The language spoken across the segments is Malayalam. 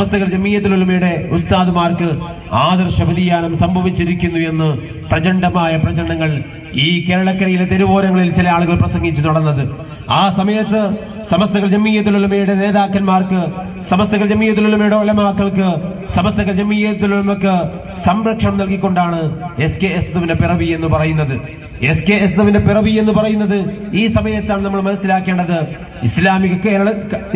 സമസ്തകൾ ജമീയത്തുലുമയുടെ ഉസ്താദുമാർക്ക് ആദർശ വ്യതിയാനം സംഭവിച്ചിരിക്കുന്നു എന്ന് പ്രചണ്ഡമായ പ്രചരണങ്ങൾ ഈ കേരളക്കരയിലെ തെരുവോരങ്ങളിൽ ചില ആളുകൾ പ്രസംഗിച്ചു നടന്നത്. ആ സമയത്ത് സമസ്തകൾ ജമ്മീയത്തിലുള്ളമയുടെ നേതാക്കന്മാർക്ക് സമസ്തകൾ ജമ്മീയത്തിലുള്ളമയുടെ ഒലമാക്കൾക്ക് സമസ്തകൾ ജമ്മീയത്തിലുള്ളമക്ക് സംരക്ഷണം നൽകിക്കൊണ്ടാണ് എസ് കെ എസ് എഫിന്റെ പിറവി എന്ന് പറയുന്നത്. എസ് കെ എസ് എഫിന്റെ പിറവി എന്ന് പറയുന്നത് ഈ സമയത്താണ് നമ്മൾ മനസ്സിലാക്കേണ്ടത്. ഇസ്ലാമിക കേരള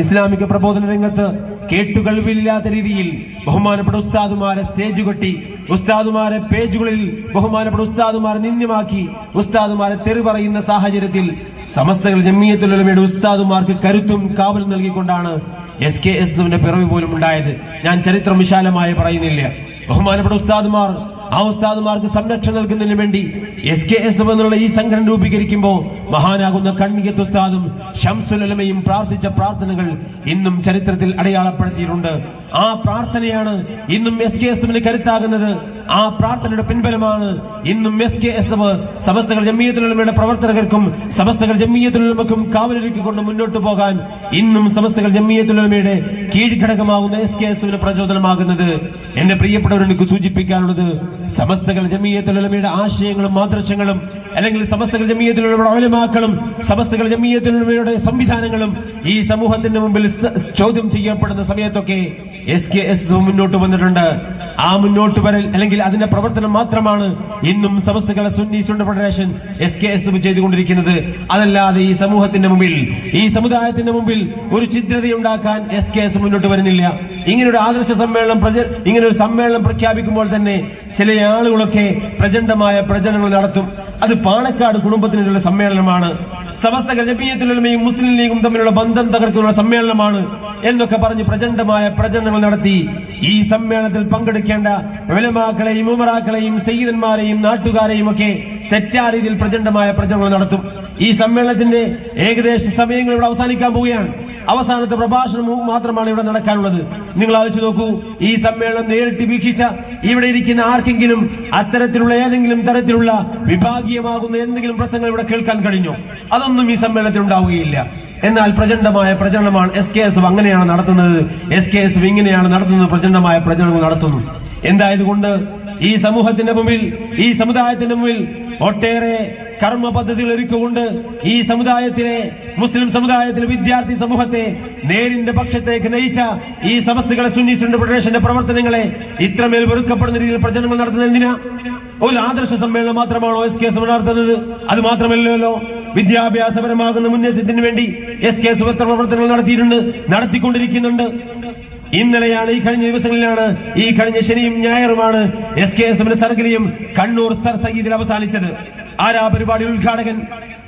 ഇസ്ലാമിക പ്രബോധന രംഗത്ത് കേട്ടുകൾവില്ലാത്ത രീതിയിൽ ബഹുമാനപ്പെട്ട ഉസ്താദുമാരെ സ്റ്റേജ് കെട്ടി ഉസ്താദുമാരെ പേജുകളിൽ ബഹുമാനപ്പെട്ട ഉസ്താദുമാരെ നിന്ദ്യമാക്കി ഉസ്താദുമാരെ തെറി പറയുന്ന സാഹചര്യത്തിൽ സമസ്തകൾ ജമ്മിയത്തുലമയുടെ ഉസ്താദുമാർക്ക് കരുത്തും കാവൽ നൽകിക്കൊണ്ടാണ് എസ് കെ എസ് എഫിന്റെ പിറവി പോലും ഉണ്ടായത്. ഞാൻ ചരിത്രം വിശാലമായി പറയുന്നില്ല. ബഹുമാനപ്പെട്ട ഉസ്താദുമാർ ആ ഉസ്താദുമാർക്ക് സംരക്ഷണം നൽകുന്നതിന് വേണ്ടി എസ് കെ എസ് എഫ് എന്നുള്ള ഈ സംഘടന രൂപീകരിക്കുമ്പോൾ മഹാനാകുന്ന കണ്ണികത്ത് ഉസ്താദും ഷംസുലമയും പ്രാർത്ഥിച്ച പ്രാർത്ഥനകൾ ഇന്നും ചരിത്രത്തിൽ അടയാളപ്പെടുത്തിയിട്ടുണ്ട്. ആ പ്രാർത്ഥനയാണ് ഇന്നും എസ് കെ എസ് എഫിന് കരുത്താകുന്നത്. ആ പ്രാർത്ഥനയുടെ പിൻബലമാണ് ഇന്നും എസ് കെ എസ് എഫ് സമസ്തകൾ ജമ്മിയത്തിലുള്ളവരുടെ പ്രവർത്തകർക്കും സമസ്തകൾ ജമ്മിയത്തുലമക്കും കാവലൊരുക്കിക്കൊണ്ട് മുന്നോട്ട് പോകാൻ ഇന്നും സമസ്തകൾ ജമ്മിയത്തിലുള്ളവരുടെ കീഴ്ഘടകമാകുന്ന എസ് കെ എസ് എഫിന് പ്രചോദനമാകുന്നത്. എന്റെ പ്രിയപ്പെട്ടവർ എനിക്ക് സൂചിപ്പിക്കാനുള്ളത് സമസ്തകൾ ജമ്മിയത്തിലുള്ളവരുടെ ആശയങ്ങളും ആദർശങ്ങളും അല്ലെങ്കിൽ സമസ്തകൾ ജമീയത്തിലുള്ള ഒലമാക്കളും സമസ്തകൾ ജമീയത്തിലുള്ളവരുടെ സംവിധാനങ്ങളും ഈ സമൂഹത്തിന്റെ മുമ്പിൽ ചോദ്യം ചെയ്യപ്പെടുന്ന സമയത്തൊക്കെ എസ് കെ എസ് മുന്നോട്ട് വന്നിട്ടുണ്ട്. ആ മുന്നോട്ട് വരൽ അല്ലെങ്കിൽ അതിന്റെ പ്രവർത്തനം മാത്രമാണ് ഇന്നും സമസ്തകളെ സുന്നി സുണ്ട ഫെഡറേഷൻ എസ് കെ എസ് ചെയ്തുകൊണ്ടിരിക്കുന്നത്. അതല്ലാതെ ഈ സമൂഹത്തിന്റെ മുമ്പിൽ ഈ സമുദായത്തിന്റെ മുമ്പിൽ ഒരു ചിത്രതയുണ്ടാക്കാൻ എസ് കെ എസ് മുന്നോട്ട് വരുന്നില്ല. ഇങ്ങനൊരു ആദർശ സമ്മേളനം ഇങ്ങനെ ഒരു സമ്മേളനം പ്രഖ്യാപിക്കുമ്പോൾ തന്നെ ചില ആളുകളൊക്കെ പ്രചണ്ഡമായ പ്രചരണങ്ങൾ നടത്തും. അത് പാണക്കാട് കുടുംബത്തിനുള്ള സമ്മേളനമാണ്. സമസ്ത ജമീയത്തിലുമയും മുസ്ലിം ലീഗും തമ്മിലുള്ള ബന്ധം തകർക്കുന്ന സമ്മേളനമാണ് എന്നൊക്കെ പറഞ്ഞ് പ്രചണ്ഡമായ പ്രചരണങ്ങൾ നടത്തി. ഈ സമ്മേളനത്തിൽ പങ്കെടുക്കേണ്ട വിലമാക്കളെയും ഉമറാക്കളെയും സയ്യിദന്മാരെയും നാട്ടുകാരെയും ഒക്കെ തെറ്റാ രീതിയിൽ പ്രചണ്ഡമായ പ്രചരണങ്ങൾ നടത്തും. ഈ സമ്മേളനത്തിന്റെ ഏകദേശ സമയങ്ങൾ ഇവിടെ അവസാനിക്കാൻ പോവുകയാണ്. അവസാനത്തെ പ്രഭാഷണം മാത്രമാണ് ഇവിടെ നടക്കാനുള്ളത്. നിങ്ങൾ ആലോചിച്ച് നോക്കൂ ഈ സമ്മേളനം നേരിട്ട് വീക്ഷിച്ച ഇവിടെ ഇരിക്കുന്ന ആർക്കെങ്കിലും അത്തരത്തിലുള്ള ഏതെങ്കിലും തരത്തിലുള്ള വിഭാഗീയമാകുന്ന എന്തെങ്കിലും പ്രസംഗങ്ങൾ ഇവിടെ കേൾക്കാൻ കഴിഞ്ഞോ? അതൊന്നും ഈ സമ്മേളനത്തിൽ ഉണ്ടാവുകയില്ല. എന്നാൽ പ്രചണ്ഡമായ പ്രചരണമാണ് എസ് കെ എസ് അങ്ങനെയാണ് നടത്തുന്നത്. എസ് കെ എസ് ഇങ്ങനെയാണ് നടത്തുന്നത്. പ്രചണ്ഡമായ പ്രചരണങ്ങൾ നടത്തുന്നു. എന്തായതുകൊണ്ട് ഈ സമൂഹത്തിന്റെ മുമ്പിൽ ഈ സമുദായത്തിന്റെ മുമ്പിൽ ഒട്ടേറെ കർമ്മ പദ്ധതികൾ ഒരുക്കുകൊണ്ട് ഈ സമുദായത്തിലെ മുസ്ലിം സമുദായത്തിലെ വിദ്യാർത്ഥി സമൂഹത്തെ നേരിന്റെ പക്ഷത്തേക്ക് നയിച്ച ഈ സമസ്തകളെ സുന്നി ഫെഡറേഷന്റെ പ്രവർത്തനങ്ങളെ ഇത്രമേൽ വെറുക്കപ്പെടുന്ന രീതിയിൽ പ്രചരണങ്ങൾ നടത്തുന്നത് എന്തിനാ? ഒരു ആദർശ സമ്മേളനം മാത്രമാണോ എസ് കെ എസ് നടത്തുന്നത്? അത് മാത്രമല്ലല്ലോ. വിദ്യാഭ്യാസപരമാകുന്ന മുന്നേറ്റത്തിന് വേണ്ടി എസ് കെ എസ് പ്രവർത്തനങ്ങൾ നടത്തിയിട്ടുണ്ട് നടത്തിക്കൊണ്ടിരിക്കുന്നുണ്ട്. ഇന്നലെയാണ് ഈ കഴിഞ്ഞ ദിവസങ്ങളിലാണ് ഈ കഴിഞ്ഞ ശനിയും ഞായറുമാണ് എസ് കെ എസ് എമ്മിന്റെ സർഗലിയും കണ്ണൂർ സർ സംഗീതിൽ അവസാനിച്ചത്. ആരാ പരിപാടി ഉദ്ഘാടകൻ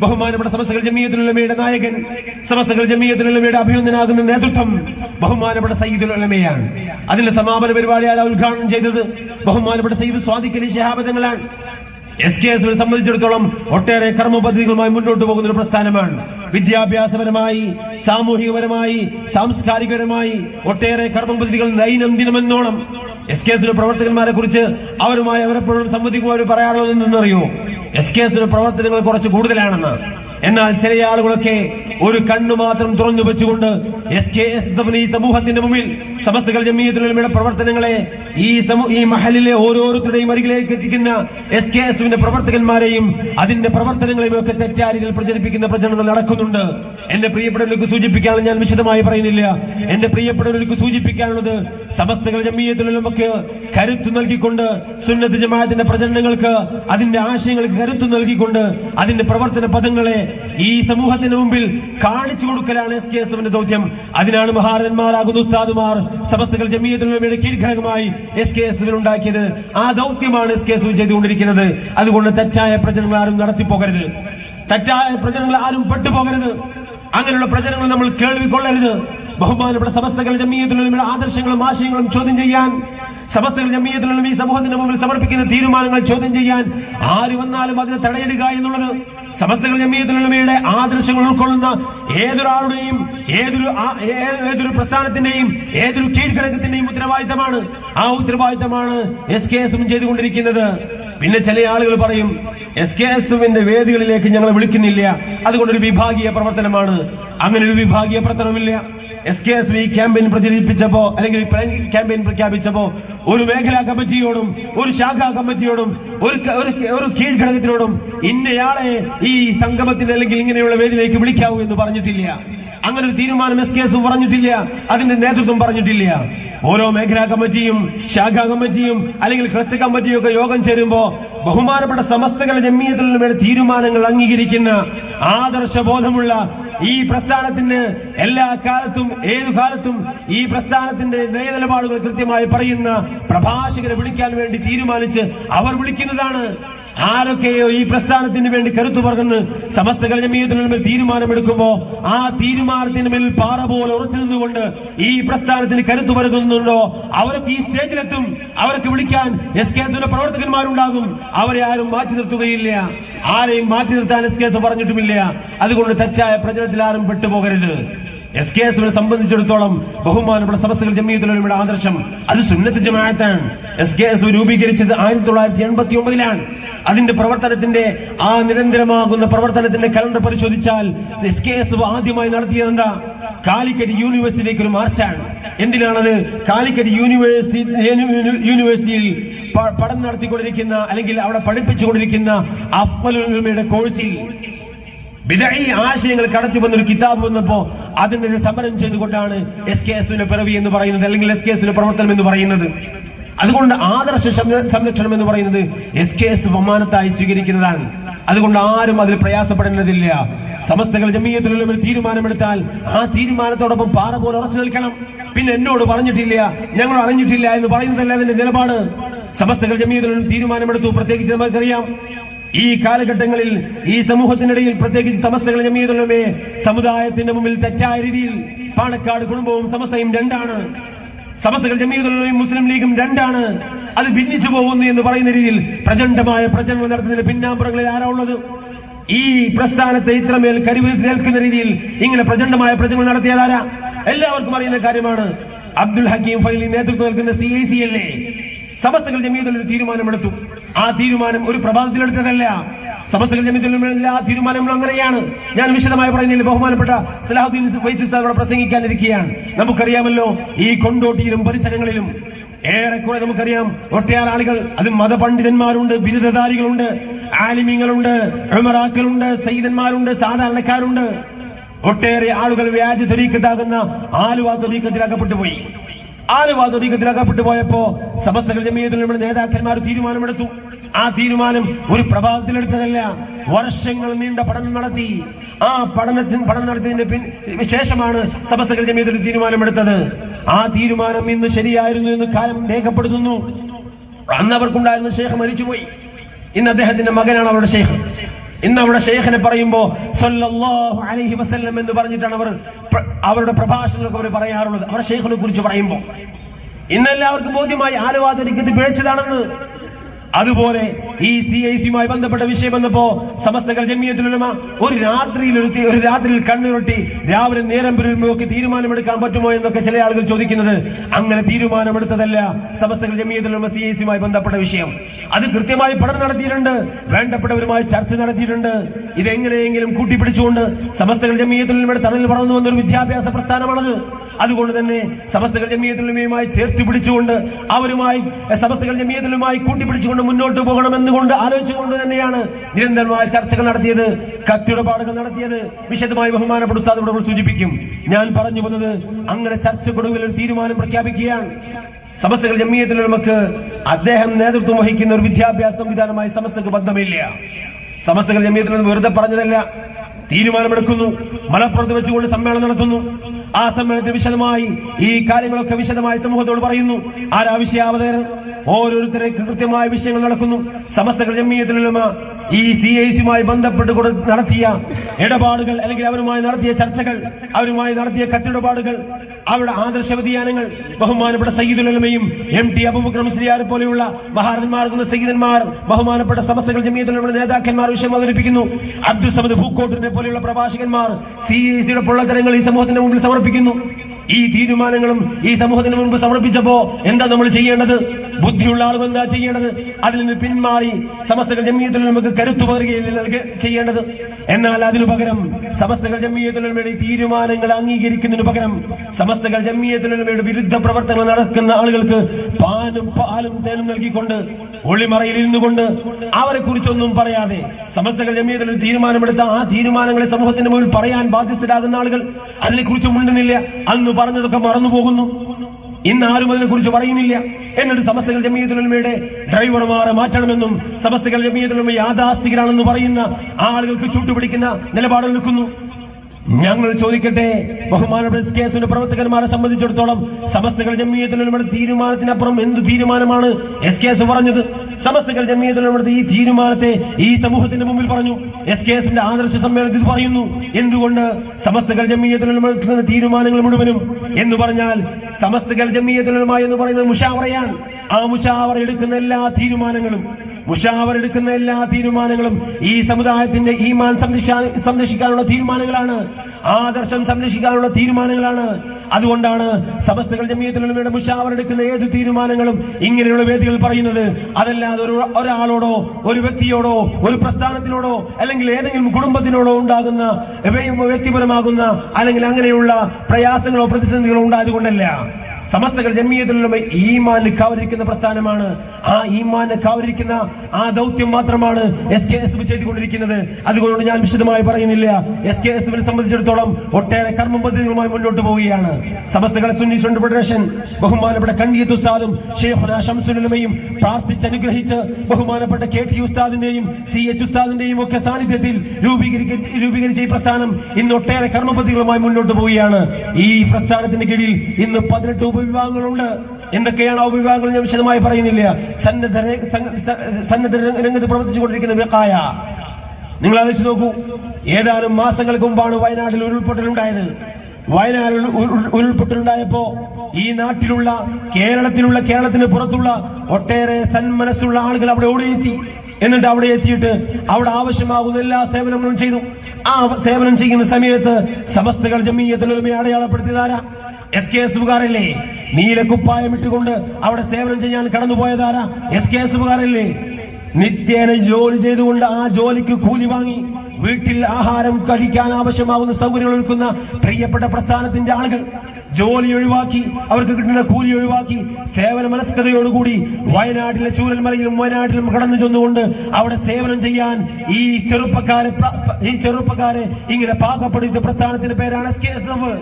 ബഹുമാനപ്പെട്ട സമസ്തകൾ ജമീയത്തുലമയുടെ നായകൻ സമസ്തകൾ ജമീയത്തുലമയുടെ അഭിനന്ദനാകുന്ന നേതൃത്വം ബഹുമാനപ്പെട്ട സയ്യിദുൽ അതിന്റെ സമാപന പരിപാടി ആരാ ഉദ്ഘാടനം ചെയ്തത്? ബഹുമാനപ്പെട്ട സയ്യിദ് സ്വാദിഖലി ശഹാബദങ്ങളാണ് എസ് കെ എസ് സംബന്ധിച്ചിടത്തോളം ഒട്ടേറെ കർമ്മ പദ്ധതികളുമായി മുന്നോട്ട് പോകുന്ന ഒരു പ്രസ്ഥാനമാണ്. വിദ്യാഭ്യാസപരമായി സാമൂഹികപരമായി സാംസ്കാരികപരമായി ഒട്ടേറെ കർമ്മ പദ്ധതികൾ ദൈനംദിനമെന്നോണം എസ് കെ എസിലെ പ്രവർത്തകന്മാരെ കുറിച്ച് അവരുമായി അവരെപ്പോഴും സംബന്ധിക്കുമ്പോൾ അവർ പറയാറുള്ളത് എന്തെന്നറിയോ എസ് കെ എസിലെ പ്രവർത്തനങ്ങൾ കുറച്ച് കൂടുതലാണെന്ന്. എന്നാൽ ചില ആളുകളൊക്കെ ഒരു കണ്ണു മാത്രം തുറന്നു വെച്ചുകൊണ്ട് എസ് കെ എസ് എഫിന് ഈ സമൂഹത്തിന്റെ മുമ്പിൽ സമസ്തകൾ ജമീയത്തിലുള്ള പ്രവർത്തനങ്ങളെ ഈ ഈ മഹലിലെ ഓരോരുത്തരുടെയും അരികിലേക്ക് എത്തിക്കുന്ന എസ് കെ എസ് പ്രവർത്തകന്മാരെയും അതിന്റെ പ്രവർത്തനങ്ങളെയും ഒക്കെ തെറ്റായ രീതിയിൽ പ്രചരിപ്പിക്കുന്ന പ്രചരണങ്ങൾ നടക്കുന്നുണ്ട് എന്റെ പ്രിയപ്പെട്ടവർക്ക് സൂചിപ്പിക്കാനുള്ള ഞാൻ വിശദമായി പറയുന്നില്ല. എന്റെ പ്രിയപ്പെട്ടവർക്ക് സൂചിപ്പിക്കാനുള്ളത് സമസ്തകൾ ജമീയത്തിലുള്ളവർക്ക് കരുത്തു നൽകിക്കൊണ്ട് സുന്നത്ത് ജമാഅത്തിന്റെ പ്രചരണങ്ങൾക്ക് അതിന്റെ ആശയങ്ങൾക്ക് കരുത്തു നൽകിക്കൊണ്ട് അതിന്റെ പ്രവർത്തന പദങ്ങളെ ഈ സമൂഹത്തിന് മുമ്പിൽ കാണിച്ചു കൊടുക്കലാണ് എസ് കെ എസ് എഫിന്റെ ദൗത്യം. അതിനാണ് മഹാരന്മാരാകുന്ന ഉസ്താദുമാർ സമസ്തകൾ ജമീയത്തിലുള്ളവരുടെ കീഴ്ഘടകമായി എസ് കെ എസ് എഫിൽ ഉണ്ടാക്കിയത്. ആ ദൗത്യമാണ് എസ് കെ എസ് ചെയ്തുകൊണ്ടിരിക്കുന്നത്. അതുകൊണ്ട് തെറ്റായ പ്രചരണങ്ങൾ ആരും നടത്തിപ്പോകരുത്. തെറ്റായ പ്രചരണങ്ങൾ ആരും പെട്ടുപോകരുത്. അങ്ങനെയുള്ള പ്രചരണങ്ങൾ നമ്മൾ കേൾവിക്കൊള്ളരുത്. ബഹുമാനപ്പെട്ട സമസ്തകൾ ജമീയത്തിലുള്ള ആദർശങ്ങളും ആശയങ്ങളും ചോദ്യം ചെയ്യാൻ സമസ്തകൾ ജമീയത്തിലുള്ള ഈ സമൂഹത്തിന്റെ മുമ്പിൽ സമർപ്പിക്കുന്ന തീരുമാനങ്ങൾ ചോദ്യം ചെയ്യാൻ ആര് വന്നാലും അതിനെ തടയിടുക എന്നുള്ളത് സമസ്തകൾ ജമീയത്തിലുള്ളവയുടെ ആദർശങ്ങൾ ഉൾക്കൊള്ളുന്ന ഏതൊരാളുടെയും ഏതൊരു ഏതൊരു പ്രസ്ഥാനത്തിന്റെയും ഏതൊരു കീഴ്ഘടകത്തിന്റെയും ഉത്തരവാദിത്തമാണ്. ആ ഉത്തരവാദിത്തമാണ് എസ് കെ എസും ചെയ്തുകൊണ്ടിരിക്കുന്നത്. പിന്നെ ചില ആളുകൾ പറയും എസ് കെ എസ് വേദികളിലേക്ക് ഞങ്ങൾ വിളിക്കുന്നില്ല. അതുകൊണ്ടൊരു വിഭാഗീയ പ്രവർത്തനമാണ്. അങ്ങനെ ഒരു വിഭാഗീയ പ്രവർത്തനമില്ല S K S V campaign പ്രചരിപ്പിച്ചപ്പോ അല്ലെങ്കിൽ ക്യാമ്പയിൻ പ്രഖ്യാപിച്ചപ്പോ ഒരു മേഖലാ കമ്മിറ്റിയോടും ഒരു ശാഖാ കമ്മിറ്റിയോടും ഒരു ഒരു കീഴ്ഘടകത്തിനോടും ഇന്നയാളെ ഈ സംഗമത്തിന് അല്ലെങ്കിൽ ഇങ്ങനെയുള്ള വേദിയിലേക്ക് വിളിക്കാവൂ എന്ന് പറഞ്ഞിട്ടില്ല. അങ്ങനെ ഒരു തീരുമാനം എസ് കെ എസ് പറഞ്ഞിട്ടില്ല. അതിന്റെ നേതൃത്വം പറഞ്ഞിട്ടില്ല. ഓരോ മേഖലാ കമ്മിറ്റിയും ശാഖാ കമ്മിറ്റിയും അല്ലെങ്കിൽ ക്രിസ്തു കമ്മിറ്റിയും ഒക്കെ യോഗം ചേരുമ്പോ ബഹുമാനപ്പെട്ട സമസ്തകളുടെ ജമ്മിയത്തിൽ മേലെ തീരുമാനങ്ങൾ അംഗീകരിക്കുന്ന ആദർശ ബോധമുള്ള ഈ പ്രസ്ഥാനത്തിന് എല്ലാ കാലത്തും ഏതു കാലത്തും ഈ പ്രസ്ഥാനത്തിന്റെ നയനിലപാടുകൾ കൃത്യമായി പറയുന്ന പ്രഭാഷകരെ വിളിക്കാൻ വേണ്ടി തീരുമാനിച്ച് അവർ വിളിക്കുന്നതാണ് ആരൊക്കെയോ ഈ പ്രസ്ഥാനത്തിന് വേണ്ടി കരുത്തു പറഞ്ഞ് സമസ്ത ജമീയത്തിനുള്ളിൽ തീരുമാനമെടുക്കുമ്പോ ആ തീരുമാനത്തിന് മേൽ പാറ പോലെ ഉറച്ചു നിന്നുകൊണ്ട് ഈ പ്രസ്ഥാനത്തിന് കരുത്തു പകർന്നുണ്ടോ അവരൊക്കെ ഈ സ്റ്റേജിലെത്തും. അവർക്ക് വിളിക്കാൻ എസ് കെ എസിന്റെ പ്രവർത്തകന്മാരുണ്ടാകും. അവരെ ആരും മാറ്റി നിർത്തുകയില്ല. ആരെയും മാറ്റി നിർത്താൻ എസ് കെ എസ് പറഞ്ഞിട്ടുമില്ല. അതുകൊണ്ട് തെറ്റായ പ്രചരണത്തിൽ ആരും പെട്ടുപോകരുത്. എസ് കെ എസിനെ സംബന്ധിച്ചിടത്തോളം ബഹുമാനപ്പെട്ട സമസ്തകൾ ജമീയത്തിലുള്ള ആദർശം. അത് സുന്നത്ത് ജമാഅത്താണ്. എസ് കെ എസ് രൂപീകരിച്ചത് ആയിരത്തി തൊള്ളായിരത്തി എൺപത്തി ഒമ്പതിലാണ്. അതിന്റെ പ്രവർത്തനത്തിന്റെ ആ നിരന്തരമാകുന്ന പ്രവർത്തനത്തിന്റെ കലണ്ടർ പരിശോധിച്ചാൽ എസ് കെ എസ് ആദ്യമായി നടത്തിയത് എന്താ? കാലിക്കറ്റ് യൂണിവേഴ്സിറ്റിയിലേക്ക് ഒരു മാർച്ചാണ്. എന്തിനാണത്? കാലിക്കറ്റ് യൂണിവേഴ്സിറ്റി യൂണിവേഴ്സിറ്റിയിൽ പഠനം നടത്തിക്കൊണ്ടിരിക്കുന്ന അല്ലെങ്കിൽ അവിടെ പഠിപ്പിച്ചുകൊണ്ടിരിക്കുന്ന അഫ്മലുമയുടെ കോഴ്സിൽ ബിദഈ ആശയങ്ങൾ കടത്തി വന്നൊരു കിതാബ് വന്നപ്പോ അതിനെ സമരം ചെയ്തുകൊണ്ടാണ് എസ് കെ എസിന്റെ പിറവി എന്ന് പറയുന്നത് അല്ലെങ്കിൽ എസ് കെ എസിന്റെ പ്രവർത്തനം എന്ന് പറയുന്നത്. അതുകൊണ്ട് ആദർശ സംരക്ഷണം എന്ന് പറയുന്നത് എസ് കെ എസ് ബഹുമാനത്തായി സ്വീകരിക്കുന്നതാണ്. അതുകൊണ്ട് ആരും അതിൽ പ്രയാസപ്പെടേണ്ടതില്ല. സമസ്തകൾ ജമീയത്തിലുള്ള ഒരു തീരുമാനമെടുത്താൽ ആ തീരുമാനത്തോടൊപ്പം പാറ പോലെ ഉറച്ചു നിൽക്കണം. പിന്നെ എന്നോട് പറഞ്ഞിട്ടില്ല ഞങ്ങൾ അറിഞ്ഞിട്ടില്ല എന്ന് പറയുന്നതല്ല അതിന്റെ നിലപാട്. സമസ്തകൾ ജമീയത്തിലുള്ള തീരുമാനമെടുത്തു. പ്രത്യേകിച്ച് നമുക്കറിയാം ഈ കാലഘട്ടങ്ങളിൽ ഈ സമൂഹത്തിനിടയിൽ പ്രത്യേകിച്ച് സമസ്തകൾ ജമീയതുള്ളമേ സമുദായത്തിന്റെ മുമ്പിൽ തെറ്റായ രീതിയിൽ പാണക്കാട് കുടുംബവും സമസ്തയും രണ്ടാണ്. സമസ്തകൾ ജമീതുള്ളവയും മുസ്ലിം ലീഗും രണ്ടാണ്. അത് ഭിന്നിച്ചു പോകുന്നു എന്ന് പറയുന്ന രീതിയിൽ പ്രചണ്ഡമായ പ്രചരണം നടത്തുന്നതിന് പിന്നാമ്പുറങ്ങളിൽ ആരാ ഉള്ളത്? ഈ പ്രസ്ഥാനത്തെ ഇത്രമേൽ കരുവേൽക്കുന്ന രീതിയിൽ ഇങ്ങനെ പ്രചണ്ഡമായ പ്രചരണം നടത്തിയതാരാ എല്ലാവർക്കും അറിയുന്ന കാര്യമാണ്. അബ്ദുൽ ഹക്കീം ഫൈലി നേതൃത്വം നൽകുന്ന സി ഐ സി അല്ലേ? സമസ്തകൾ ജമീയത്തിൽ ഒരു തീരുമാനമെടുത്തു. ആ തീരുമാനം ഒരു പ്രഭാതത്തിലെടുത്തതല്ല ജമീയത്തിൽ എല്ലാ തീരുമാനങ്ങളും അങ്ങനെയാണ്. ഞാൻ വിശദമായി പറയുന്നതിൽ ബഹുമാനപ്പെട്ട സലാഹുദ്ദീൻ ഉസ്താദ് ഇവിടെ പ്രസംഗിക്കാനിരിക്കുകയാണ്. നമുക്കറിയാമല്ലോ ഈ കൊണ്ടോട്ടിയിലും പരിസരങ്ങളിലും ഏറെക്കുറെ നമുക്കറിയാം ഒട്ടേറെ ആളുകൾ അത് മതപണ്ഡിതന്മാരുണ്ട് ബിരുദധാരികളുണ്ട് ആലിമ്യങ്ങളുണ്ട് എമറാക്കളുണ്ട് സയ്യിദന്മാരുണ്ട് സാധാരണക്കാരുണ്ട്. ഒട്ടേറെ ആളുകൾ വ്യാജ തൊരീക്കത്താകുന്ന ആലുവ തൊരീക്കത്തിൽ പോയി ആലുവ തൊരീക്കത്തിൽ അകപ്പെട്ടു പോയപ്പോ സമസ്തകൾ ജമീയത്തിൽ നേതാക്കന്മാർ തീരുമാനമെടുത്തു ആ തീരുമാനം ഒരു പ്രഭാതത്തിലെടുത്തതല്ല വർഷങ്ങൾ നീണ്ട പഠനം നടത്തി. ആ പഠനത്തിന് പഠനം നടത്തിയതിന്റെ പിൻ ശേഷമാണ് സമസ്തകൾ ജമീയത്തിൽ തീരുമാനമെടുത്തത് ആ തീരുമാനം ഇന്ന് ശരിയായിരുന്നു എന്ന് കാലം രേഖപ്പെടുത്തുന്നു. അന്ന് അവർക്കുണ്ടായിരുന്ന ശേഖം മരിച്ചുപോയി. ഇന്ന് അദ്ദേഹത്തിന്റെ മകനാണ് അവരുടെ ശേഖ്. ഇന്ന് അവിടെ ഷെയ്ഖിനെ പറയുമ്പോ സല്ലല്ലാഹു അലൈഹി വസല്ലം എന്ന് പറഞ്ഞിട്ടാണ് അവർ അവരുടെ പ്രഭാഷണങ്ങളൊക്കെ അവർ പറയാറുള്ളത്. അവരുടെ ഷെയ്ഖിനെ കുറിച്ച് പറയുമ്പോൾ ഇന്നെല്ലാവർക്കും ബോധ്യമായി ആലുവാദരിക്കുന്നത് പിഴച്ചതാണെന്ന് അതുപോലെ ഈ സി ഐ സിയുമായി ബന്ധപ്പെട്ട വിഷയം വന്നപ്പോ സമസ്തകൾ ജമിയത്തിലുലമ ഒരു രാത്രിയിൽ ഒരു ഒരു രാത്രിയിൽ കണ്ണുരുട്ടി രാവിലെ നേരം പുരുമ്പോക്ക് തീരുമാനമെടുക്കാൻ പറ്റുമോ എന്നൊക്കെ ചില ആളുകൾ ചോദിക്കുന്നത്. അങ്ങനെ തീരുമാനമെടുത്തതല്ല സമസ്ത ജമിയത്തിലുലമ സി ഐ സിയുമായി ബന്ധപ്പെട്ട വിഷയം. അത് കൃത്യമായി പഠനം നടത്തിയിട്ടുണ്ട് വേണ്ടപ്പെട്ടവരുമായി ചർച്ച നടത്തിയിട്ടുണ്ട്. ഇതെങ്ങനെയെങ്കിലും കൂട്ടിപ്പിടിച്ചുകൊണ്ട് സമസ്തകൾ ജമിയത്തിലുലമയുടെ തണലിൽ പറന്നു വന്ന ഒരു വിദ്യാഭ്യാസ പ്രസ്ഥാനമാണത്. അതുകൊണ്ട് തന്നെ സമസ്തകൾ ജമിയത്തുലമയുമായി ചേർത്ത് പിടിച്ചുകൊണ്ട് അവരുമായി സമസ്തകൾ ജമിയത്തുലുമായി കൂട്ടിപ്പിടിച്ചുകൊണ്ട് മുന്നോട്ട് പോകണമെന്നുകൊണ്ട് ആലോചിച്ചുകൊണ്ട് തന്നെയാണ് നിരന്തരമായ ചർച്ചകൾ നടത്തിയത് കത്തിടപാടുകൾ നടത്തിയത്. വിശദമായി ബഹുമാനപ്പെട്ട ഇവിടെ സൂചിപ്പിക്കും. ഞാൻ പറഞ്ഞു വന്നത് അങ്ങനെ ചർച്ചക്കൊടുവിൽ ഒരു തീരുമാനം പ്രഖ്യാപിക്കുകയാണ്. സമസ്തകൾ ജമിയത്തിൽ നമുക്ക് അദ്ദേഹം നേതൃത്വം വഹിക്കുന്ന ഒരു വിദ്യാഭ്യാസ സംവിധാനമായി സമസ്തക്ക് ബന്ധമില്ല. സമസ്തകൾ ജമിയത്തിൽ വെറുതെ പറഞ്ഞതല്ല തീരുമാനമെടുക്കുന്നു മലപ്പുറത്ത് വെച്ചുകൊണ്ട് സമ്മേളനം നടത്തുന്നു. ആ സമ്മേളനത്തിൽ വിശദമായി ഈ കാര്യങ്ങളൊക്കെ വിശദമായി സമൂഹത്തോട് പറയുന്നു. ആരാ വിഷയാവതരണം ഓരോരുത്തരെ കൃത്യമായ വിഷയങ്ങൾ നടക്കുന്നു. സമസ്തകൾ ജമ്മിയത്തിലുമ ഈ സി ഐ സിയുമായി ബന്ധപ്പെട്ട് നടത്തിയ ഇടപാടുകൾ അല്ലെങ്കിൽ അവരുമായി നടത്തിയ ചർച്ചകൾ അവരുമായി നടത്തിയ കത്തിടപാടുകൾ അവരുടെ ആദർശ വ്യതിയാനങ്ങൾ ബഹുമാനപ്പെട്ട സയ്യിദുലമയും എം ടി അബുബക്രം ശ്രീയാർ പോലെയുള്ള മഹാരന്മാർക്കുന്ന സയ്യിദന്മാർ ബഹുമാനപ്പെട്ട സമസ്തകൾ ജമീയത്തിലുള്ള നേതാക്കന്മാർ വിഷയം അവതരിപ്പിക്കുന്നു. അബ്ദുൽ സമദ് ഭൂക്കോട്ടിനെ പോലെയുള്ള പ്രഭാഷകന്മാർ സി ഐ സിയുടെ പൊള്ളത്തരങ്ങൾ ഈ സമൂഹത്തിന്റെ മുമ്പിൽ സമർപ്പിക്കുന്നു. ഈ തീരുമാനങ്ങളും ഈ സമൂഹത്തിന് മുൻപ് സമർപ്പിച്ചപ്പോ എന്താ നമ്മൾ ചെയ്യേണ്ടത്? ബുദ്ധിയുള്ള ആളുകൾ എന്താ ചെയ്യേണ്ടത്? അതിൽ നിന്ന് പിന്മാറി സമസ്തകൾ ജമീയത്തിൽ നമുക്ക് കരുത്തു പകരുകയല്ലേ ചെയ്യേണ്ടത്? എന്നാൽ അതിനു പകരം സമസ്തകൾ ജമീയത്തിലുമയുടെ തീരുമാനങ്ങൾ അംഗീകരിക്കുന്നതിന് പകരം സമസ്തകൾ ജമീയത്തിലുമയുടെ വിരുദ്ധ പ്രവർത്തനങ്ങൾ നടക്കുന്ന ആളുകൾക്ക് പാലും പാലും തേനും നൽകിക്കൊണ്ട് ഒളിമറയിൽ ഇരുന്നുകൊണ്ട് അവരെ കുറിച്ചൊന്നും പറയാതെ സമസ്തകൾ ജമീയത്തിൽ തീരുമാനമെടുത്ത ആ തീരുമാനങ്ങളെ സമൂഹത്തിന്റെ മുന്നിൽ പറയാൻ ബാധ്യസ്ഥരാകുന്ന ആളുകൾ അതിനെക്കുറിച്ച് മുണ്ടുന്നില്ല. അന്ന് പറഞ്ഞതൊക്കെ മറന്നു പോകുന്നു ഇന്ന് ആരും അതിനെ കുറിച്ച് പറയുന്നില്ല. എന്നിട്ട് സമസ്തകൾ ജമീയത്തുലമയുടെ ഡ്രൈവർമാരെ മാറ്റണമെന്നും സമസ്തകൾ ജമീയത്തുലമ യാഥാസ്ഥികരാണെന്ന് പറയുന്ന ആളുകൾക്ക് ചൂട്ടുപിടിക്കുന്ന നിലപാട് നിൽക്കുന്നു ഞങ്ങൾ ചോദിക്കട്ടെ ബഹുമാനപ്പെട്ട എസ് കെ എസിന്റെ പ്രവർത്തകന്മാരെ സംബന്ധിച്ചിടത്തോളം സമസ്തകൾ ജമീയത്തുലമയുടെ തീരുമാനത്തിനപ്പുറം എന്ത് തീരുമാനമാണ് എസ് കെ എസ് പറഞ്ഞത്? സമസ്തകൾ ജമീയത്തുലമയുടെ ഈ തീരുമാനത്തെ ഈ സമൂഹത്തിന്റെ മുമ്പിൽ പറഞ്ഞു. എസ് കെ എസിന്റെ ആദർശ സമ്മേളനത്തിൽ പറയുന്നു. എന്തുകൊണ്ട് സമസ്തകൾ ജമീയത്തുലമ തീരുമാനങ്ങൾ മുഴുവനും എന്ന് പറഞ്ഞാൽ സമസ്തകൾ ജമീയത്തുലമ എന്ന് പറയുന്നത് മുഷാവറയാണ്. ആ മുഷാവറ എടുക്കുന്ന എല്ലാ തീരുമാനങ്ങളും എടുക്കുന്ന എല്ലാ തീരുമാനങ്ങളും ഈ സമുദായത്തിന്റെ ഈമാൻ സംരക്ഷാ സംരക്ഷിക്കാനുള്ള തീരുമാനങ്ങളാണ്. ആദർശം സംരക്ഷിക്കാനുള്ള തീരുമാനങ്ങളാണ്. അതുകൊണ്ടാണ് സമസ്തകൾ ജമീയത്തിലുള്ളവരുടെ മുഷാവർ എടുക്കുന്ന ഏത് തീരുമാനങ്ങളും ഇങ്ങനെയുള്ള വേദികൾ പറയുന്നത്. അതല്ലാതെ ഒരു ഒരാളോടോ ഒരു വ്യക്തിയോടോ ഒരു പ്രസ്ഥാനത്തിനോടോ അല്ലെങ്കിൽ ഏതെങ്കിലും കുടുംബത്തിനോടോ ഉണ്ടാകുന്ന വ്യ- വ്യക്തിപരമാകുന്ന അല്ലെങ്കിൽ അങ്ങനെയുള്ള പ്രയാസങ്ങളോ പ്രതിസന്ധികളോ ഉണ്ടായതുകൊണ്ടല്ല സമസ്തകൾ ജമ്മിയത്തിലുള്ള ഈമാന് കാവലിരിക്കുന്ന പ്രസ്ഥാനമാണ്. ആ ഈമാന് കാവലിരിക്കുന്ന ആ ദൗത്യം മാത്രമാണ് എസ് കെ എസ് ചെയ്തുകൊണ്ടിരിക്കുന്നത്. അതുകൊണ്ട് ഞാൻ വിശദമായി പറയുന്നില്ല. എസ് കെ എസ് സംബന്ധിച്ചിടത്തോളം ഒട്ടേറെ കർമ്മ പദ്ധതികളുമായി മുന്നോട്ട് പോവുകയാണ്. സമസ്തകളെ സുന്നി ഫ്രണ്ട് ഫെഡറേഷൻ ബഹുമാനപ്പെട്ട കണ്ണിയത്ത് ഉസ്താദും ഷെയ്ഖുന ഷംസുലമയും പ്രാർത്ഥിച്ചനുഗ്രഹിച്ച് ബഹുമാനപ്പെട്ട കെ ടി ഉസ്താദിന്റെയും സി എച്ച് ഉസ്താദിന്റെയും ഒക്കെ സാന്നിധ്യത്തിൽ രൂപീകരിക്ക രൂപീകരിച്ച ഈ പ്രസ്ഥാനം ഇന്ന് ഒട്ടേറെ കർമ്മ പദ്ധതികളുമായി മുന്നോട്ട് പോവുകയാണ്. ഈ പ്രസ്ഥാനത്തിന്റെ കീഴിൽ ഇന്ന് പതിനെട്ട് ഉപവിഭാഗങ്ങളുണ്ട് എന്തൊക്കെയാണ് ആ ഉപവിഭാഗങ്ങൾ ഞാൻ വിശദമായി പറയുന്നില്ല. സന്നദ്ധ സന്നദ്ധ രംഗത്ത് പ്രവർത്തിച്ചുകൊണ്ടിരിക്കുന്ന വിക്കായ നിങ്ങൾ ആലോചിച്ച് നോക്കൂ. ഏതാനും മാസങ്ങൾക്ക് മുമ്പാണ് വയനാട്ടിൽ ഉരുൾപൊട്ടലുണ്ടായത്. ഉരു- ഉരുൾപൊട്ടലുണ്ടായപ്പോ ഈ നാട്ടിലുള്ള കേരളത്തിലുള്ള കേരളത്തിന് പുറത്തുള്ള ഒട്ടേറെ സന്മനസ്സുള്ള ആളുകൾ അവിടെ ഓടിയെത്തി. എന്നിട്ട് അവിടെ എത്തിയിട്ട് അവിടെ ആവശ്യമാകുന്ന എല്ലാ സേവനങ്ങളും ചെയ്തു. ആ സേവനം ചെയ്യുന്ന സമയത്ത് സമസ്തകൾ ജമീയത്തിൽ അടയാളപ്പെടുത്തിയതാരാ? എസ് കെ എസ് ബുകാറല്ലേ നീലക്കുപ്പായം ഇട്ടുകൊണ്ട് അവിടെ സേവനം ചെയ്യാൻ കടന്നുപോയതാരാ? എസ് കെ എസ് നിത്യേന ജോലി ചെയ്തുകൊണ്ട് ആ ജോലിക്ക് കൂലി വാങ്ങി വീട്ടിൽ ആഹാരം കഴിക്കാൻ ആവശ്യമാകുന്ന സൗകര്യങ്ങൾ ഒരുക്കുന്ന പ്രിയപ്പെട്ട പ്രസ്ഥാനത്തിന്റെ ആളുകൾ ജോലി ഒഴിവാക്കി അവർക്ക് കിട്ടുന്ന കൂലി ഒഴിവാക്കി സേവന മനസ്കതയോടുകൂടി വയനാട്ടിലെ ചൂരൽമലയിലും വയനാട്ടിലും കടന്നു ചെന്നുകൊണ്ട് അവിടെ സേവനം ചെയ്യാൻ ഈ ചെറുപ്പക്കാരെ ഈ ചെറുപ്പക്കാരെ ഇങ്ങനെ പാകപ്പെടുത്തിയ പ്രസ്ഥാനത്തിന്റെ പേരാണ് എസ് കെ എസ് എഫ്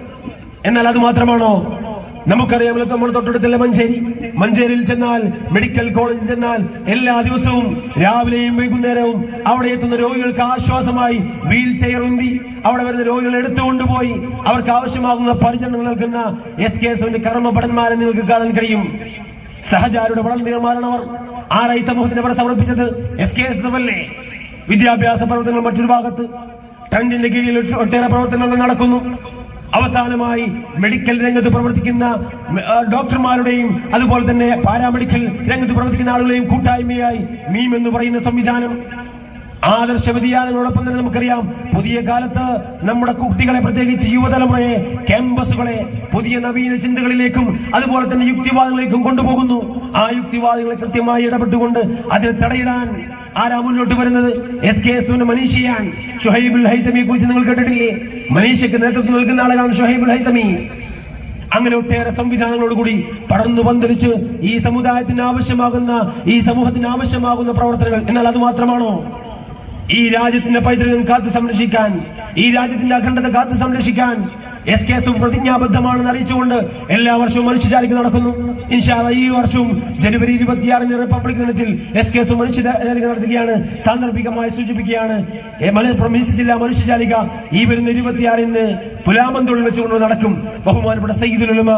എന്നാൽ അത് മാത്രമാണോ? നമുക്കറിയാം നമ്മൾ തൊട്ടടുത്തുള്ള മഞ്ചേരി? മഞ്ചേരിയിൽ ചെന്നാൽ മെഡിക്കൽ കോളേജിൽ ചെന്നാൽ എല്ലാ ദിവസവും രാവിലെയും വൈകുന്നേരവും അവിടെ എത്തുന്ന രോഗികൾക്ക് ആശ്വാസമായി വീൽ ചെയർ ഉന്തി അവിടെ വരുന്ന രോഗികളെ എടുത്തുകൊണ്ടുപോയി അവർക്ക് ആവശ്യമാകുന്ന പരിചരണം നൽകുന്ന എസ് കെ എസ് കർമ്മഭടന്മാരെ നിങ്ങൾക്ക് കാണാൻ കഴിയും. സഹചാരുടെ വളർന്നീർമാരാണ് അവർ. ആരായി സമൂഹത്തിന് അവർ സമർപ്പിച്ചത്? എസ് കെ എസ് അല്ലേ? വിദ്യാഭ്യാസ പ്രവർത്തനങ്ങൾ മറ്റൊരു ഭാഗത്ത്. ട്രണ്ടിന്റെ കീഴിൽ ഒട്ടേറെ പ്രവർത്തനങ്ങൾ നടക്കുന്നു. അവസാനമായി മെഡിക്കൽ രംഗത്ത് പ്രവർത്തിക്കുന്ന ഡോക്ടർമാരുടെയും അതുപോലെ തന്നെ പാരാമെഡിക്കൽ രംഗത്ത് പ്രവർത്തിക്കുന്ന ആളുകളെയും കൂട്ടായ്മയായി മീം എന്ന് പറയുന്ന സംവിധാനം ആദർശ വ്യതിയാനങ്ങളോടൊപ്പം തന്നെ നമുക്കറിയാം. പുതിയ കാലത്ത് നമ്മുടെ കുട്ടികളെ പ്രത്യേകിച്ച് യുവതലമുറയെ ക്യാമ്പസുകളെ പുതിയ നവീന ചിന്തകളിലേക്കും അതുപോലെ തന്നെ യുക്തിവാദങ്ങളിലേക്കും കൊണ്ടുപോകുന്നു. ആ യുക്തിവാദികളെ കൃത്യമായി ഇടപെട്ടുകൊണ്ട് അതിനെ തടയിടാൻ ആരാ മുന്നോട്ട് വരുന്നത്? എസ് കെ എസ് മനീഷിയാൻ ഷുഹൈബുൽ ഹൈതമിയെ കുറിച്ച് നിങ്ങൾ കേട്ടിട്ടില്ലേ? മനീഷയ്ക്ക് നേതൃത്വം നൽകുന്ന ആളുകളാണ് ഷുഹൈബുൽ ഹൈതമി. അങ്ങനെ ഒട്ടേറെ സംവിധാനങ്ങളോടുകൂടി പടർന്നു പന്തലിച്ച് ഈ സമുദായത്തിന് ആവശ്യമാകുന്ന ഈ സമൂഹത്തിന് ആവശ്യമാകുന്ന പ്രവർത്തനങ്ങൾ. എന്നാൽ അത് മാത്രമാണോ? ഈ രാജ്യത്തിന്റെ പൈതൃകം കാത്തു സംരക്ഷിക്കാൻ ഈ രാജ്യത്തിന്റെ അഖണ്ഡത കാത്തു സംരക്ഷിക്കാൻ എസ് കെ എസ് പ്രതിജ്ഞാബദ്ധമാണെന്ന് അറിയിച്ചുകൊണ്ട് എല്ലാ വർഷവും മനുഷ്യജാലിക്ക് നടക്കുന്നു. ഈ വർഷവും ജനുവരി ഇരുപത്തിയാറിന് റിപ്പബ്ലിക് ദിനത്തിൽ എസ് കെ എസ് മനുഷ്യജാലിക നടത്തുകയാണ്. സാന്ദർഭികമായി സൂചിപ്പിക്കുകയാണ് മലപ്പുറം ജില്ലാ മനുഷ്യജാലിക ഈ വരുന്ന ഇരുപത്തിയാറിന് പുലാമന്തുള്ളിൽ വെച്ചുകൊണ്ട് നടക്കും. ബഹുമാനപ്പെട്ട സയ്യിദുലുലമ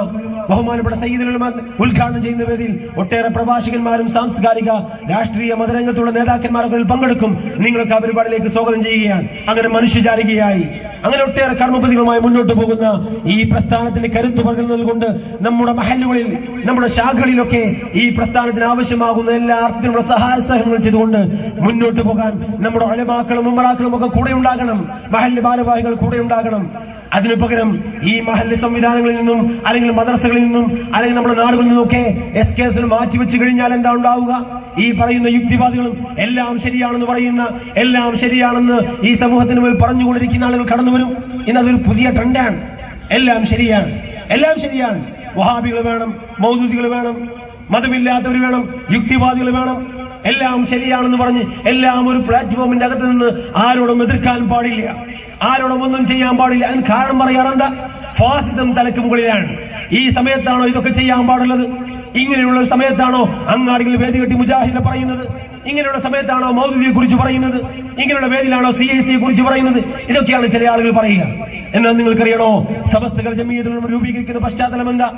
ബഹുമാനപ്പെട്ട സയ്യിദുലുലമ ഉദ്ഘാടനം ചെയ്യുന്ന വേദിയിൽ ഒട്ടേറെ പ്രഭാഷകന്മാരും സാംസ്കാരിക രാഷ്ട്രീയ മതരംഗത്തുള്ള നേതാക്കന്മാരൊക്കെ പങ്കെടുക്കും. നിങ്ങൾക്ക് ആ പരിപാടിയിലേക്ക് സ്വാഗതം ചെയ്യുകയാണ്. അങ്ങനെ മനുഷ്യചാരികയായി അങ്ങനെ ഒട്ടേറെ കർമ്മപതികളുമായി മുന്നോട്ട് പോകുന്ന ഈ പ്രസ്ഥാനത്തിന് കരുത്തു പകരുന്നത് കൊണ്ട് നമ്മുടെ മഹലുകളിൽ നമ്മുടെ ശാഖകളിലൊക്കെ ഈ പ്രസ്ഥാനത്തിന് ആവശ്യമാകുന്ന എല്ലാ അർത്ഥത്തിലുള്ള സഹായ സഹങ്ങൾ ചെയ്തുകൊണ്ട് മുന്നോട്ട് പോകാൻ നമ്മുടെ അലമാക്കളും ഉമ്മറാക്കളും ഒക്കെ കൂടെ ഉണ്ടാകണം. മഹൽ ഭാരവാഹികൾ കൂടെ ഉണ്ടാകണം. അതിനു പകരം ഈ മഹല്ല് സംവിധാനങ്ങളിൽ നിന്നും അല്ലെങ്കിൽ മദ്രസകളിൽ നിന്നും അല്ലെങ്കിൽ നമ്മുടെ നാടുകളിൽ നിന്നൊക്കെ എസ് കെ മാറ്റി വെച്ച് കഴിഞ്ഞാൽ എന്താ ഉണ്ടാവുക? ഈ പറയുന്ന യുക്തിവാദികളും എല്ലാം ശരിയാണെന്ന് പറയുന്ന എല്ലാം ശരിയാണെന്ന് ഈ സമൂഹത്തിന് മുമ്പിൽ പറഞ്ഞുകൊണ്ടിരിക്കുന്ന ആളുകൾ കടന്നു വരും. ഇന്ന് അതൊരു പുതിയ ട്രെൻഡാണ്. എല്ലാം ശരിയാണ്. എല്ലാം ശരിയാണ്. വഹാബികൾ വേണം മൗദൂദികൾ വേണം മതമില്ലാത്തവർ വേണം യുക്തിവാദികൾ വേണം. എല്ലാം ശരിയാണെന്ന് പറഞ്ഞ് എല്ലാം ഒരു പ്ലാറ്റ്ഫോമിന്റെ അകത്ത് നിന്ന് ആരോടും എതിർക്കാൻ പാടില്ല. ആരോടും ഒന്നും ചെയ്യാൻ പാടില്ല അതിന് കാരണം പറയാറെന്താ ഫാസിസം തലയ്ക്ക് മുകളിലാണ്. ഈ സമയത്താണോ ഇതൊക്കെ ചെയ്യാൻ പാടുള്ളത്? ഇങ്ങനെയുള്ള സമയത്താണോ അങ്ങാടികളിൽ വേദി കെട്ടി മുജാഹിദിനെ പറയുന്നത്? ഇങ്ങനെയുള്ള സമയത്താണോ മൗദൂദിയെ കുറിച്ച് പറയുന്നത്? ഇങ്ങനെയുള്ള വേദിയിലാണോ സി ഐ സിയെ കുറിച്ച് പറയുന്നത്? ഇതൊക്കെയാണ് ചില ആളുകൾ പറയുക. എന്നാൽ നിങ്ങൾക്കറിയണോ? സമസ്തകൾ ജമീയത്തിൽ രൂപീകരിക്കുന്ന പശ്ചാത്തലം എന്താ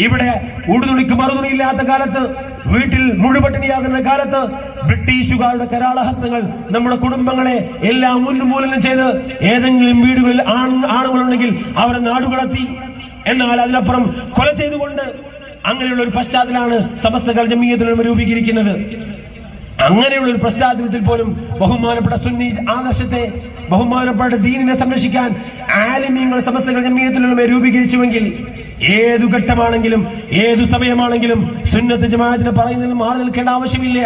ഇവിടെ ഉടുതുണിക്ക് മറുതുണിയില്ലാത്ത കാലത്ത് വീട്ടിൽ മുഴുപട്ടിണിയാകുന്ന കാലത്ത് ബ്രിട്ടീഷുകാരുടെ കരാളഹസ്തങ്ങൾ നമ്മുടെ കുടുംബങ്ങളെ എല്ലാം ഉന്മൂലനം ചെയ്ത് ഏതെങ്കിലും വീടുകളിൽ ആൺ ആണുങ്ങളുണ്ടെങ്കിൽ അവരെ നാടുകടത്തി. എന്നാൽ അതിനപ്പുറം കൊല ചെയ്തുകൊണ്ട് അങ്ങനെയുള്ള ഒരു പശ്ചാത്തലമാണ് സമസ്ത ജമീയത്തിലും രൂപീകരിക്കുന്നത്. അങ്ങനെയുള്ള ഒരു പശ്ചാത്തലത്തിൽ പോലും ബഹുമാനപ്പെട്ട സുന്നി ആദർശത്തെ ബഹുമാനപ്പെട്ട ദീനിനെ സംരക്ഷിക്കാൻ ആലിമ്യങ്ങൾ സമസ്തകൾ ജമീയത്തിലുള്ള രൂപീകരിച്ചുവെങ്കിൽ ഏതു ഘട്ടമാണെങ്കിലും ഏതു സമയമാണെങ്കിലും സുന്നത്ത് ജമാഅത്തിന് പറയുന്നതിൽ മാറി നിൽക്കേണ്ട ആവശ്യമില്ല.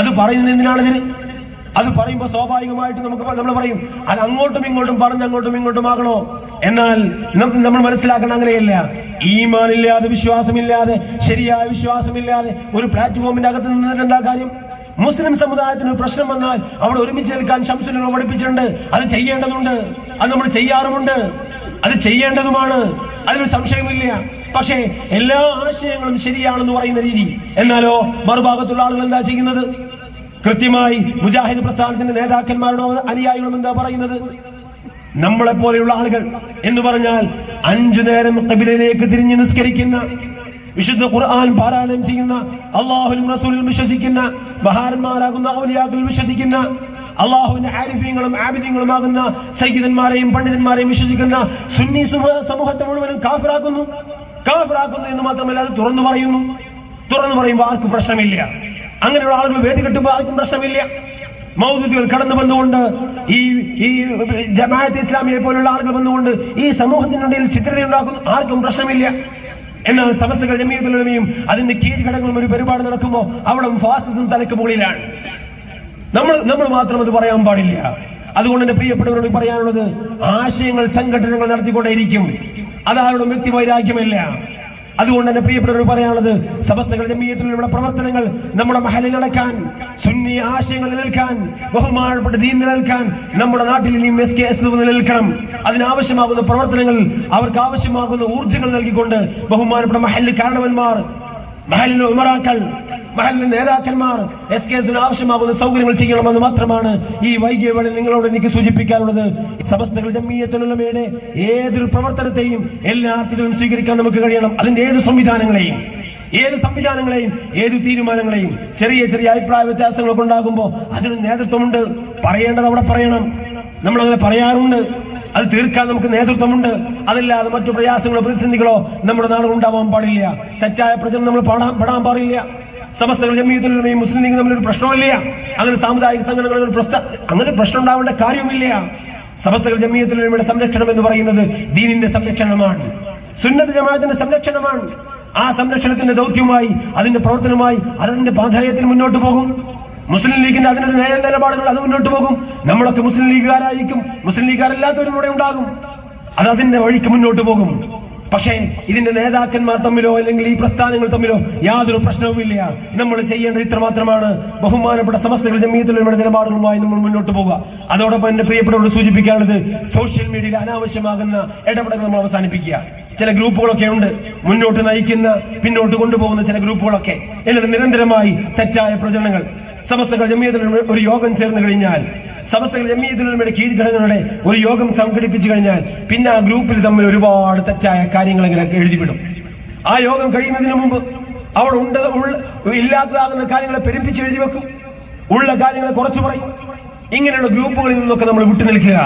അത് പറയുന്നത് എന്തിനാണിതിന് അത് പറയുമ്പോൾ സ്വാഭാവികമായിട്ട് നമുക്ക് നമ്മൾ പറയും അത് അങ്ങോട്ടും ഇങ്ങോട്ടും പറഞ്ഞ് അങ്ങോട്ടും ഇങ്ങോട്ടും ആകണോ? എന്നാൽ നമ്മൾ മനസ്സിലാക്കണം അങ്ങനെയല്ല. ഈമാനില്ലാതെ വിശ്വാസമില്ലാതെ ശരിയായ വിശ്വാസമില്ലാതെ ഒരു പ്ലാറ്റ്ഫോമിന്റെ അകത്ത് നിന്നിട്ട് എന്താ കാര്യം? മുസ്ലിം സമുദായത്തിന് പ്രശ്നം വന്നാൽ അവിടെ ഒരുമിച്ച് നിൽക്കാൻ ശംസുലിനെ പഠിപ്പിച്ചിട്ടുണ്ട്. അത് ചെയ്യേണ്ടതുണ്ട്. അത് നമ്മൾ ചെയ്യാറുമുണ്ട്. അത് ചെയ്യേണ്ടതുമാണ്. അതിന് സംശയമില്ല പക്ഷേ എല്ലാ ആശയങ്ങളും ശരിയാണെന്ന് പറയുന്ന രീതി. എന്നാലോ മറുഭാഗത്തുള്ള ആളുകൾ എന്താ ചെയ്യുന്നത്? കൃത്യമായി മുജാഹിദ് പ്രസ്ഥാനത്തിന്റെ നേതാക്കന്മാരുടെ അനുയായികളും എന്താ പറയുന്നത്? നമ്മളെ പോലെയുള്ള ആളുകൾ. എന്ന് പറഞ്ഞാൽ അഞ്ചു നേരം കബിലയിലേക്ക് തിരിഞ്ഞ് നിസ്കരിക്കുന്ന വിശുദ്ധ ഖുർആൻ പാരായണം ചെയ്യുന്ന അള്ളാഹുലും റസൂലിൽ വിശ്വസിക്കുന്ന മഹാന്മാരാകുന്ന ഔലിയാക്കളിൽ വിശ്വസിക്കുന്ന അള്ളാഹുവിന്റെ ആരിഫ്യങ്ങളും ആബിദ്യങ്ങളുമാകുന്ന സൈഗിതന്മാരെയും പണ്ഡിതന്മാരെയും വിശ്വസിക്കുന്ന സുന്നി സമൂഹ- സമൂഹത്തെ മുഴുവനും കാഫിറാക്കുന്നു. കാഫിറാക്കുന്നു എന്ന് മാത്രമല്ല അത് തുറന്നു പറയുന്നു. തുറന്നു പറയുമ്പോൾ ആർക്കും പ്രശ്നമില്ല. അങ്ങനെയുള്ള ആളുകൾ വേദി കെട്ടുമ്പോൾ ആർക്കും പ്രശ്നമില്ല. മൗദുദികൾ കടന്നു വന്നുകൊണ്ട് ഈ ഈ ജമാഅത്ത് ഇസ്ലാമിയെ പോലുള്ള ആളുകൾ വന്നുകൊണ്ട് ഈ സമൂഹത്തിനിടയിൽ ചിത്രതയുണ്ടാക്കുന്നു ആർക്കും പ്രശ്നമില്ല. എന്നാൽ സമസ്തകൾ ജമീയത്തുലമയും അതിന്റെ കീഴ്ഘടകങ്ങളും ഒരു പരിപാടി നടക്കുമ്പോൾ അവിടെ ഫാസിസം തലക്ക് മുകളിലാണ്. നമ്മൾ നമ്മൾ മാത്രം അത് പറയാൻ പാടില്ല. അതുകൊണ്ട് എന്റെ പ്രിയപ്പെട്ടവരോട് പറയാനുള്ളത് ആശയങ്ങൾ സംഘടനകൾ നടത്തിക്കൊണ്ടേയിരിക്കും. അതാരോടും വ്യക്തി വൈരാഗ്യമല്ല അതുകൊണ്ട് തന്നെ പ്രിയപ്പെട്ടവരോട് പറയാനുള്ളത് സമസ്തകൾ ജമീയത്തിലുള്ള പ്രവർത്തനങ്ങൾ നമ്മുടെ മഹലിൽ നടക്കാൻ സുന്നി ആശയങ്ങൾ നിലനിൽക്കാൻ ബഹുമാനപ്പെട്ട ദീൻ നിലനിൽക്കാൻ നമ്മുടെ നാട്ടിൽ ഇനിയും എസ് കെ എസ് നിലനിൽക്കണം. അതിനാവശ്യമാകുന്ന പ്രവർത്തനങ്ങൾ അവർക്ക് ആവശ്യമാകുന്ന ഊർജങ്ങൾ നൽകിക്കൊണ്ട് ബഹുമാനപ്പെട്ട മഹലിൽ കാരണവന്മാർ മഹലിലെ ഉമറാക്കൾ മഹലിലെ നേതാക്കന്മാർ എസ് കെ എസിന് ആവശ്യമാകുന്ന സൗകര്യങ്ങൾ ചെയ്യണമെന്ന് മാത്രമാണ് ഈ വൈകിയ നിങ്ങളോട് എനിക്ക് സൂചിപ്പിക്കാനുള്ളത്. സമസ്തകൾ ജമ്മീയത്തിലുള്ളവയുടെ ഏതൊരു പ്രവർത്തനത്തെയും എല്ലാ അർത്ഥത്തിലും സ്വീകരിക്കാൻ നമുക്ക് കഴിയണം. അതിന്റെ ഏത് സംവിധാനങ്ങളെയും ഏത് സംവിധാനങ്ങളെയും ഏത് തീരുമാനങ്ങളെയും ചെറിയ ചെറിയ അഭിപ്രായ വ്യത്യാസങ്ങളൊക്കെ ഉണ്ടാകുമ്പോൾ അതിന് നേതൃത്വമുണ്ട്. പറയേണ്ടത് അവിടെ പറയണം. നമ്മളങ്ങനെ പറയാറുണ്ട്. അത് തീർക്കാൻ നമുക്ക് നേതൃത്വമുണ്ട്. അതല്ലാതെ മറ്റു പ്രയാസങ്ങളോ പ്രതിസന്ധികളോ നമ്മുടെ നാടുകൾ ഉണ്ടാവാൻ പാടില്ല. തെറ്റായ പ്രചരണം നമ്മൾ പാടാൻ പെടാൻ പാടില്ല. സമസ്തകൾ ജമീയത്തിലും മുസ്ലിം ലീഗ് തമ്മിലൊരു പ്രശ്നമില്ല അങ്ങനെ സാമുദായിക സംഘടനകളിൽ പ്രശ്ന അങ്ങനെ പ്രശ്നം ഉണ്ടാവേണ്ട കാര്യവുമില്ല. സമസ്തകൾ ജമീയത്തിലുമയുടെ സംരക്ഷണം എന്ന് പറയുന്നത് ദീനിന്റെ സംരക്ഷണമാണ്. സുന്നത്ത് ജമാഅത്തിന്റെ സംരക്ഷണമാണ്. ആ സംരക്ഷണത്തിന്റെ ദൗത്യവുമായി അതിന്റെ പ്രവർത്തനവുമായി അതിന്റെ പ്രാധാന്യത്തിന് മുന്നോട്ട് പോകും. മുസ്ലിം ലീഗിന്റെ അതിനൊരു നേരെ നിലപാടുകൾ അത് മുന്നോട്ട് പോകും. നമ്മളൊക്കെ മുസ്ലിം ലീഗുകാരായിരിക്കും. മുസ്ലിം ലീഗുകാരല്ലാത്തവരും കൂടെ ഉണ്ടാകും. അത് അതിന്റെ വഴിക്ക് മുന്നോട്ട് പോകും. പക്ഷേ ഇതിന്റെ നേതാക്കന്മാർ തമ്മിലോ അല്ലെങ്കിൽ ഈ പ്രസ്ഥാനങ്ങൾ തമ്മിലോ യാതൊരു പ്രശ്നവുമില്ല നമ്മൾ ചെയ്യേണ്ടത് ഇത്ര മാത്രമാണ് ബഹുമാനപ്പെട്ട സമസ്തകൾ ജമീയത്തിലുള്ള നിലപാടുകളുമായി നമ്മൾ മുന്നോട്ട് പോകുക. അതോടൊപ്പം എന്റെ പ്രിയപ്പെട്ടവരോട് സൂചിപ്പിക്കാനുള്ളത് സോഷ്യൽ മീഡിയയിൽ അനാവശ്യമാകുന്ന ഇടപെടൽ നമ്മൾ അവസാനിപ്പിക്കുക. ചില ഗ്രൂപ്പുകളൊക്കെ ഉണ്ട്. മുന്നോട്ട് നയിക്കുന്ന പിന്നോട്ട് കൊണ്ടുപോകുന്ന ചില ഗ്രൂപ്പുകളൊക്കെ. എന്നിട്ട് നിരന്തരമായി തെറ്റായ പ്രചരണങ്ങൾ. സമസ്തകൾ ജമീയത്തിലുള്ള ഒരു യോഗം ചേർന്ന് കഴിഞ്ഞാൽ സമസ്തകൾ ജമീയത്തിലുള്ള കീഴ്ഘടകങ്ങളുടെ ഒരു യോഗം സംഘടിപ്പിച്ചു കഴിഞ്ഞാൽ പിന്നെ ആ ഗ്രൂപ്പിൽ തമ്മിൽ ഒരുപാട് തെറ്റായ കാര്യങ്ങൾ ഇങ്ങനെ എഴുതിവിടും. ആ യോഗം കഴിയുന്നതിന് മുമ്പ് അവിടെ ഉണ്ട് ഇല്ലാത്തതാകുന്ന കാര്യങ്ങളെ പെരുപ്പിച്ച് എഴുതി വെക്കും. ഉള്ള കാര്യങ്ങളെ കുറച്ചു പറയും. ഇങ്ങനെയുള്ള ഗ്രൂപ്പുകളിൽ നിന്നൊക്കെ നമ്മൾ വിട്ടു നിൽക്കുക